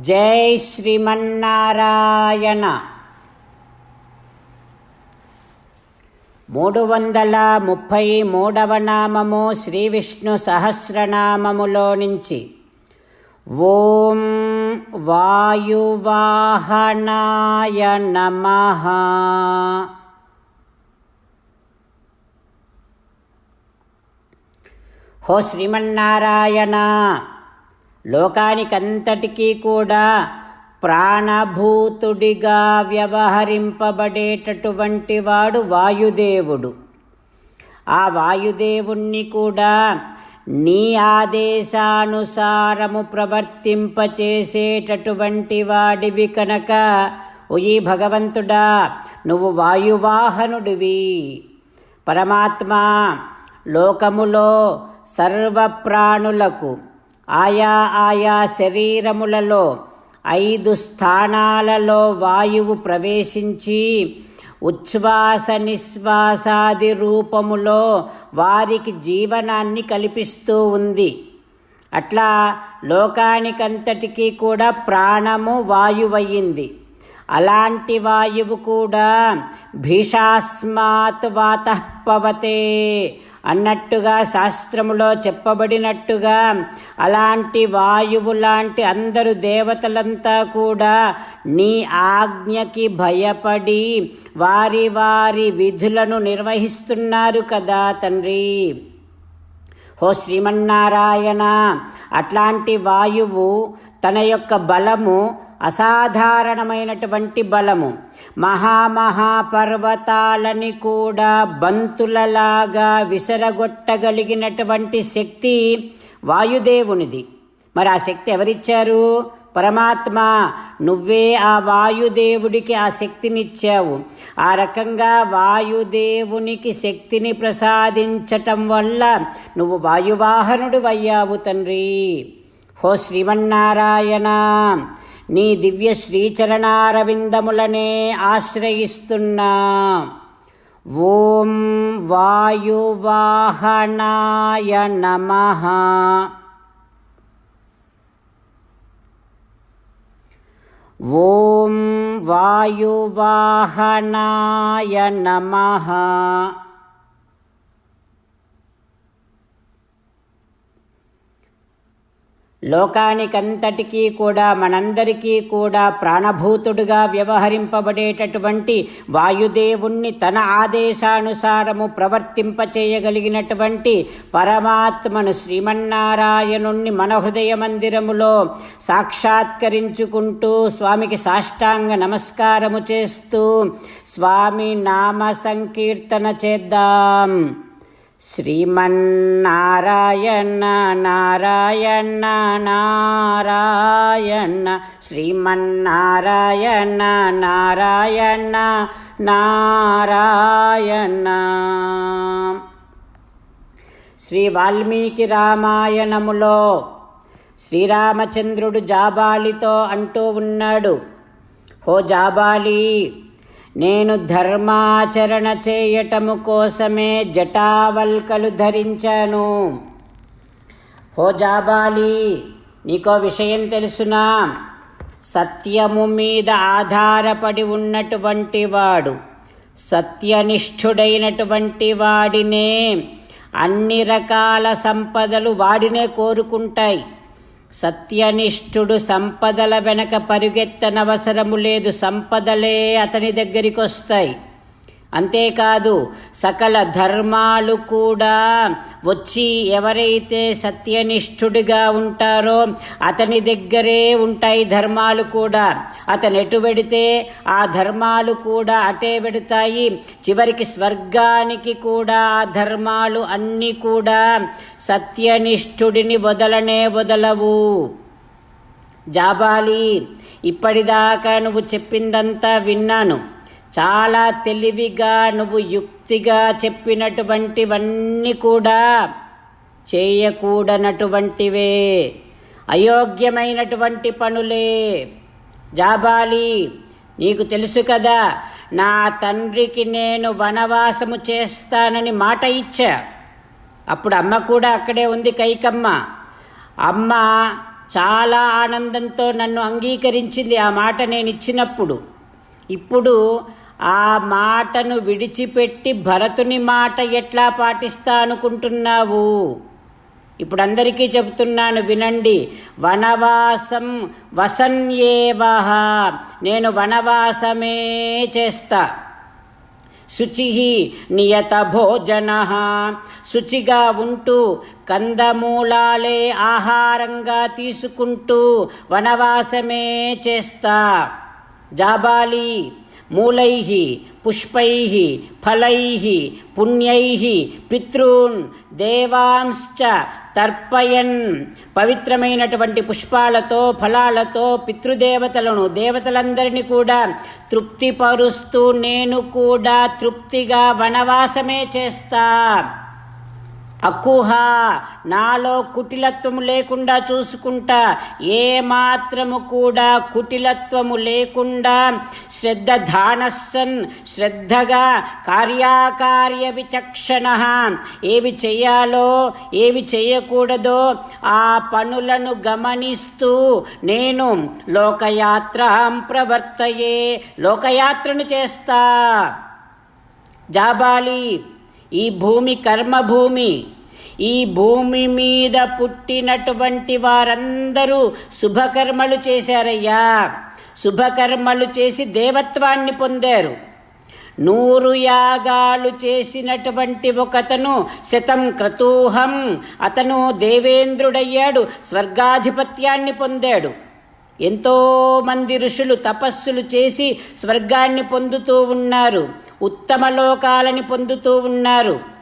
జై శ్రీమన్నారాయణ. మూడు వందల ముప్పై మూడవ నామము శ్రీ విష్ణు సహస్రనామములో నుంచి. ఓం వాయువాహనాయ నమ. హో శ్రీమన్నారాయణ. లోకానికంతటికీ కూడా ప్రాణభూతుడిగా వ్యవహరింపబడేటటువంటి వాడు వాయుదేవుడు. ఆ వాయుదేవుణ్ణి కూడా నీ ఆదేశానుసారము ప్రవర్తింపచేసేటటువంటి వాడివి కనుక ఓయి భగవంతుడా నువ్వు వాయువాహనుడివి. పరమాత్మ లోకములో సర్వప్రాణులకు ఆయా ఆయా శరీరములలో ఐదు స్థానాలలో వాయువు ప్రవేశించి ఉచ్ఛ్వాస నిశ్వాసాది రూపములో వారికి జీవనాన్ని కల్పిస్తూ ఉంది. అట్లా లోకానికంతటికీ కూడా ప్రాణము వాయువయ్యింది. అలాంటి వాయువు కూడా భీషాస్మాత్ వాతపవతే అన్నట్టుగా శాస్త్రములో చెప్పబడినట్టుగా అలాంటి వాయువు లాంటి అందరు దేవతలంతా కూడా నీ ఆజ్ఞకి భయపడి వారి వారి విధులను నిర్వహిస్తున్నారు కదా తండ్రి. హో శ్రీమన్నారాయణ అట్లాంటి వాయువు తన యొక్క బలము అసాధారణమైనటువంటి బలము. మహామహాపర్వతాలని కూడా బంతులలాగా విసరగొట్టగలిగినటువంటి శక్తి వాయుదేవునిది. మరి ఆ శక్తి ఎవరిచ్చారు? పరమాత్మ. నువ్వే ఆ వాయుదేవుడికి ఆ శక్తినిచ్చావు. ఆ రకంగా వాయుదేవునికి శక్తిని ప్రసాదించటం వల్ల నువ్వు వాయువాహనుడు అయ్యావు తండ్రి. హో శ్రీమన్నారాయణ నీ దివ్య శ్రీచరణారవిందములనే ఆశ్రయిస్తున్నా. ఓం వాయువాహనాయ నమః. ఓం వాయువాహనాయ నమః. లోకానికంతటికీ కూడా మనందరికీ కూడా ప్రాణభూతుడుగా వ్యవహరింపబడేటటువంటి వాయుదేవుణ్ణి తన ఆదేశానుసారము ప్రవర్తింపచేయగలిగినటువంటి పరమాత్మను శ్రీమన్నారాయణుణ్ణి మన హృదయ మందిరములో సాక్షాత్కరించుకుంటూ స్వామికి సాష్టాంగ నమస్కారము చేస్తూ స్వామి నామ సంకీర్తన చేద్దాం. శ్రీమన్నారాయణ నారాయణ నారాయణ శ్రీమన్నారాయణ నారాయణ నారాయణ. శ్రీ వాల్మీకి రామాయణములో శ్రీరామచంద్రుడు జాబాలితో అంటూ ఉన్నాడు హో జాబాలి నేను ధర్మాచరణ చేయటము కోసమే జటావల్కలు ధరించాను. హో జాబాలి నీకో విషయం తెలుసునా? సత్యము మీద ఆధారపడి ఉన్నటువంటి వాడు సత్యనిష్ఠుడైనటువంటి వాడినే అన్ని రకాల సంపదలు వాడినే కోరుకుంటాయి. సత్యనిష్ఠుడు సంపదల వెనక పరుగెత్తనవసరము లేదు సంపదలే అతని దగ్గరికి వస్తాయి అంతేకాదు సకల ధర్మాలు కూడా వచ్చి ఎవరైతే సత్యనిష్ఠుడిగా ఉంటారో అతని దగ్గరే ఉంటాయి ధర్మాలు కూడా. అతను ఎటు పెడితే ఆ ధర్మాలు కూడా అటే పెడతాయి చివరికి స్వర్గానికి కూడా ఆ ధర్మాలు అన్నీ కూడా సత్యనిష్ఠుడిని వదలనే వదలవు. జాబాలి ఇప్పటిదాకా నువ్వు చెప్పిందంతా విన్నాను. చాలా తెలివిగా నువ్వు యుక్తిగా చెప్పినటువంటివన్నీ కూడా చేయకూడనటువంటివే. అయోగ్యమైనటువంటి పనులే. జాబాలి నీకు తెలుసు కదా నా తండ్రికి నేను వనవాసము చేస్తానని మాట ఇచ్చా. అప్పుడు అమ్మ కూడా అక్కడే ఉంది కైకమ్మ. అమ్మ చాలా ఆనందంతో నన్ను అంగీకరించింది ఆ మాట నేను ఇచ్చినప్పుడు. ఇప్పుడు ఆ మాటను విడిచిపెట్టి భరతుని మాట ఎట్లా పాటిస్తా అనుకుంటున్నావు ఇప్పుడు అందరికీ చెబుతున్నాను వినండి. వనవాసం వసన్యేవహ నేను వనవాసమే చేస్తా. శుచి నియత భోజన. శుచిగా ఉంటూ కందమూలాలే ఆహారంగా తీసుకుంటూ వనవాసమే చేస్తా. జాబాలి మూలై పుష్పై ఫలై పుణ్యై పితృన్ దేవాంశ్చ తర్పయన్. పవిత్రమైనటువంటి పుష్పాలతో ఫలాలతో పితృదేవతలను దేవతలందరినీ కూడా తృప్తిపరుస్తూ నేను కూడా తృప్తిగా వనవాసమే చేస్తా. అకుహా నాలో కుటిలత్వము లేకుండా చూసుకుంటా ఏ మాత్రము కూడా కుటిలత్వము లేకుండా శ్రద్ధ ధానస్సన్ శ్రద్ధగా కార్యాకార్య విచక్షణ. ఏవి చేయాలో ఏవి చేయకూడదో ఆ పనులను గమనిస్తూ నేను లోకయాత్ర ప్రవర్తయే లోకయాత్రను చేస్తా. జాబాలి. ఈ భూమి కర్మభూమి. ఈ భూమి మీద పుట్టినటువంటి వారందరూ శుభకర్మలు చేశారయ్యా. శుభకర్మలు చేసి దేవత్వాన్ని పొందారు. నూరు యాగాలు చేసినటువంటి ఒకతను శతం క్రతూహం. అతను దేవేంద్రుడయ్యాడు స్వర్గాధిపత్యాన్ని పొందాడు. ఎంతో మంది ఋషులు తపస్సులు చేసి స్వర్గాన్ని పొందుతూ ఉన్నారు ఉత్తమ లోకాలని పొందుతూ ఉన్నారు.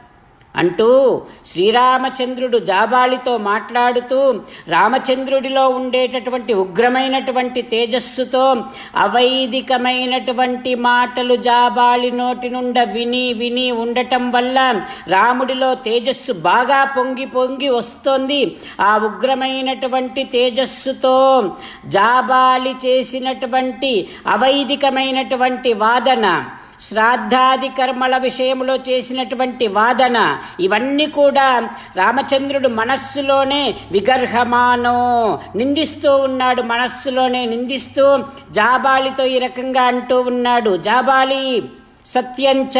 అంటూ శ్రీరామచంద్రుడు జాబాలితో మాట్లాడుతూ రామచంద్రుడిలో ఉండేటటువంటి ఉగ్రమైనటువంటి తేజస్సుతో అవైదికమైనటువంటి మాటలు జాబాలి నోటి నుండ విని విని ఉండటం వల్ల రాముడిలో తేజస్సు బాగా పొంగి పొంగి వస్తోంది. ఆ ఉగ్రమైనటువంటి తేజస్సుతో జాబాలి చేసినటువంటి అవైదికమైనటువంటి వాదన శ్రాద్ధాది కర్మల విషయంలో చేసినటువంటి వాదన ఇవన్నీ కూడా రామచంద్రుడు మనస్సులోనే విగర్హమానో నిందిస్తూ ఉన్నాడు మనస్సులోనే నిందిస్తూ జాబాలితో ఈ రకంగా అంటూ ఉన్నాడు జాబాలి సత్యంచ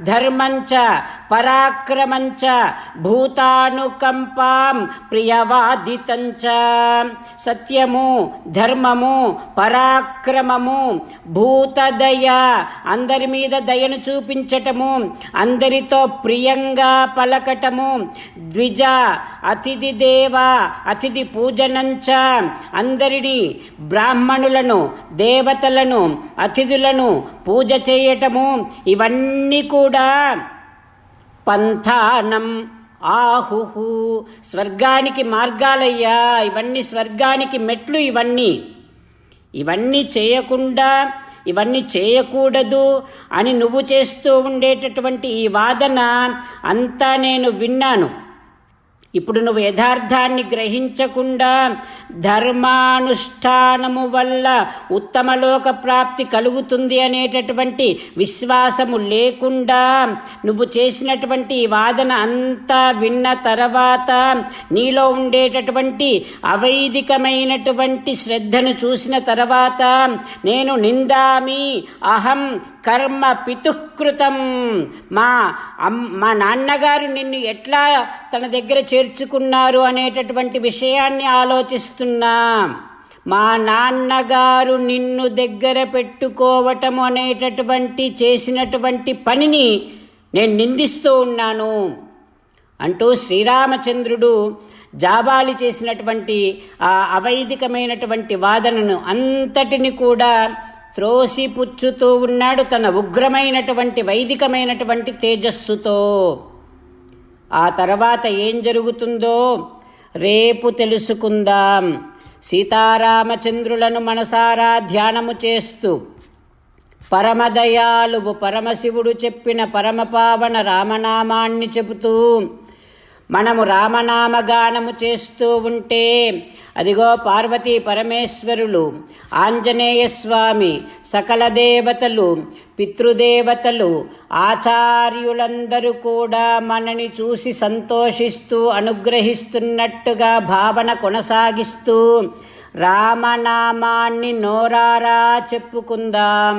ధర్మంచ పరాక్రమంచ భూతానుకంపాం ప్రియవాదితంచ. సత్యము ధర్మము పరాక్రమము భూతదయ అందరి మీద దయను చూపించటము అందరితో ప్రియంగా పలకటము ద్విజ అతిథి దేవ అతిథి పూజనంచ అందరిని బ్రాహ్మణులను దేవతలను అతిథులను పూజ చేయటము ఇవన్నీ కూడా పంథానం. ఆహుహు. స్వర్గానికి మార్గాలయ్యా. ఇవన్నీ స్వర్గానికి మెట్లు ఇవన్నీ. ఇవన్నీ చేయకుండా ఇవన్నీ చేయకూడదు అని నువ్వు చేస్తూ ఉండేటటువంటి ఈ వాదన అంతా నేను విన్నాను. ఇప్పుడు నువ్వు యథార్థాన్ని గ్రహించకుండా ధర్మానుష్ఠానము వల్ల ఉత్తమలోక ప్రాప్తి కలుగుతుంది అనేటటువంటి విశ్వాసము లేకుండా నువ్వు చేసినటువంటి ఈ వాదన అంతా విన్న తర్వాత నీలో ఉండేటటువంటి అవైదికమైనటువంటి శ్రద్ధను చూసిన తర్వాత నేను నిందామి అహం కర్మ పితుకృతం. మా అమ్ మా నాన్నగారు నిన్ను ఎట్లా తన దగ్గర చేర్చుకున్నారు అనేటటువంటి విషయాన్ని ఆలోచిస్తున్నా. మా నాన్నగారు నిన్ను దగ్గర పెట్టుకోవటం అనేటటువంటి చేసినటువంటి పనిని నేను నిందిస్తూ ఉన్నాను. అంటూ శ్రీరామచంద్రుడు జాబాలి చేసినటువంటి ఆ అవైదికమైనటువంటి వాదనను అంతటిని కూడా త్రోసిపుచ్చుతూ ఉన్నాడు తన ఉగ్రమైనటువంటి వైదికమైనటువంటి తేజస్సుతో. ఆ తర్వాత ఏం జరుగుతుందో రేపు తెలుసుకుందాం. సీతారామచంద్రులను మనసారా ధ్యానము చేస్తూ పరమదయాలువు పరమశివుడు చెప్పిన పరమపావన రామనామాన్ని చెబుతూ మనము రామనామగానము చేస్తూ ఉంటే అదిగో పార్వతీ పరమేశ్వరులు ఆంజనేయ స్వామి సకల దేవతలు పితృదేవతలు ఆచార్యులందరూ కూడా మనని చూసి సంతోషిస్తూ అనుగ్రహిస్తున్నట్టుగా భావన కొనసాగిస్తూ రామనామాన్ని నోరారా చెప్పుకుందాం.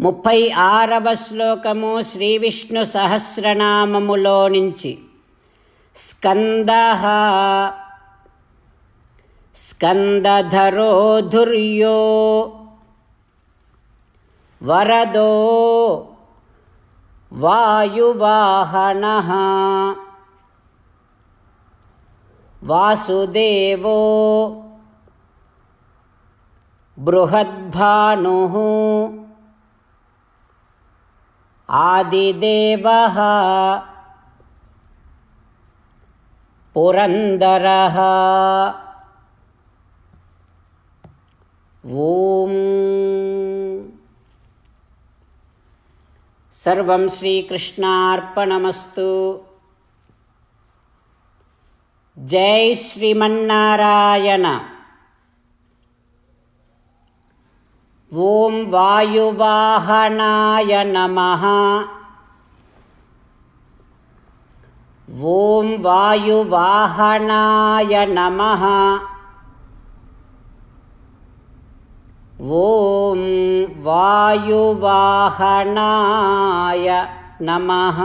ముప్పై ఆరవ శ్లోకము శ్రీ విష్ణు సహస్రనామములో నుంచి. స్కంద స్కందధరో ధుర్యో వరదో వాయువాహన వాసుదేవో బృహద్భాను आदिदेवः पुरन्दरः। ॐ सर्वं श्रीकृष्णार्पणमस्तु। जय श्रीमन्नारायण ॐ वायुवाहनाय नमः। ॐ वायुवाहनाय नमः। ॐ वायुवाहनाय नमः